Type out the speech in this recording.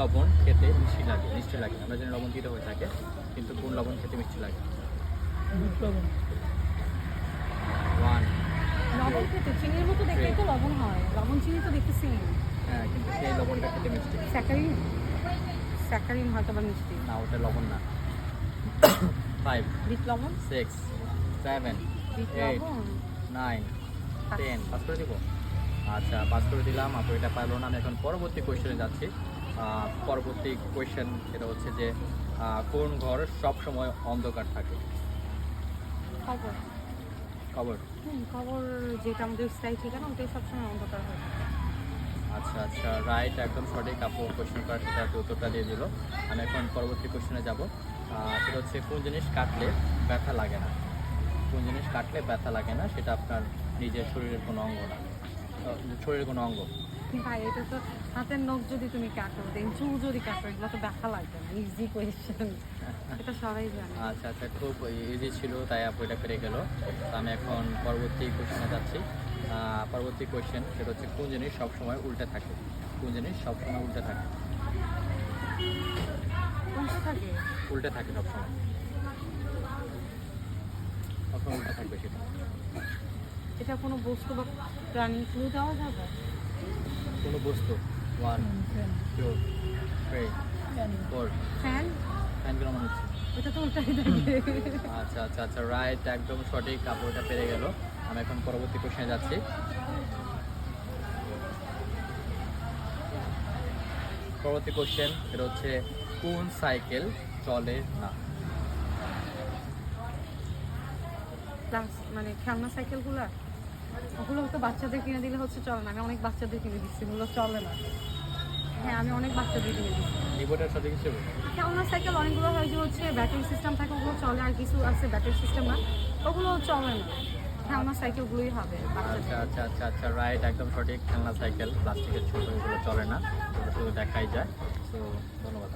লবণ খেতে মিষ্টি লাগে মিষ্টি লাগে। আমরা জানি লবণ দিতে হয়ে থাকে কিন্তু কোন লবণ খেতে মিষ্টি লাগে। ওয়ান লবণ। খেতে চিনির মতো তো লবণ হয়। লবণ চিনি তো দেখতে সেম হ্যাঁ কিন্তু সেই লবণটা খেতে মিষ্টি। স্যাকারিন? স্যাকারিন হয়তো বা মিষ্টি। না ওটা লবণ না। ফাইভ বিট লবণ? সিক্স সেভেন এইট নাইন পাঁচ। টেন পাস করে দিব? আচ্ছা পাস করে দিলাম। আপু এটা পারল না আমি এখন পরবর্তী কোয়েশ্চেনে যাচ্ছি। পরবর্তী কোয়েশ্চেন সেটা হচ্ছে যে কোন ঘর সব সময় অন্ধকার থাকে? খবর। হুম খবর যেটা আমাদের স্থায়ী ঠিকানা ওটাই সবসময় অন্ধকার হয় আচ্ছা আচ্ছা রাইট একদম সঠিক। আপু কোয়েশ্চেন করার আপনি উত্তরটা দিয়ে দিল। আমি এখন পরবর্তী কোয়েশ্চেনে যাব। সেটা হচ্ছে কোন জিনিস কাটলে ব্যথা লাগে না? কোন জিনিস কাটলে ব্যথা লাগে না সেটা আপনার নিজের শরীরের কোনো অঙ্গ না। শরীরের কোনো অঙ্গ। ভাই এটা তো হাতের নখ যদি তুমি কাটো দেন চুল যদি কাটো এগুলো তো ব্যথা লাগবে না ইজি কোয়েশ্চেন এটা সবাই জানে। আচ্ছা আচ্ছা খুব ইজি ছিল তাই আপু এটা পেরে গেল। আমি এখন পরবর্তী কোশ্চেনে যাচ্ছি। পরবর্তী কোশ্চেন সেটা হচ্ছে কোন জিনিস সবসময় উল্টে থাকে? কোন জিনিস সবসময় উল্টে থাকে? কোনটা থাকে? উল্টে থাকে সবসময়। সবসময় উল্টে থাকবে সেটা। এটা কোনো বস্তু বা প্রাণী ক্লু দেওয়া যাবে? কোনো বস্তু? One two three four fan fan কেন মনে হচ্ছে? এটা তো উল্টাই আচ্ছা আচ্ছা আচ্ছা রাইট একদম সঠিক কাপড়টা পেরে গেল। আমি এখন পরবর্তী কোশ্চেনে যাচ্ছি। পরবর্তী কোশ্চেন এটা হচ্ছে কোন সাইকেল চলে না? প্লাস মানে খেলনা সাইকেলগুলো ওগুলো তো বাচ্চাদের কিনে দিলে হচ্ছে চলে না। আমি অনেক বাচ্চাদের কিনে দিচ্ছি ওগুলো চলে না। হ্যাঁ আমি অনেক বাচ্চাদের কিনে দিচ্ছি। সাথে খেলনা সাইকেল অনেকগুলো হয় যে হচ্ছে ব্যাটারি সিস্টেম থাকে ওগুলো চলে আর কিছু আছে ব্যাটারি সিস্টেম না ওগুলো চলে না। খেলনা সাইকেলগুলোই হবে আচ্ছা আচ্ছা আচ্ছা আচ্ছা রাইট একদম সঠিক খেলনা সাইকেল প্লাস্টিকের ছোটো এগুলো চলে না। শুধু দেখাই যায়। তো ধন্যবাদ।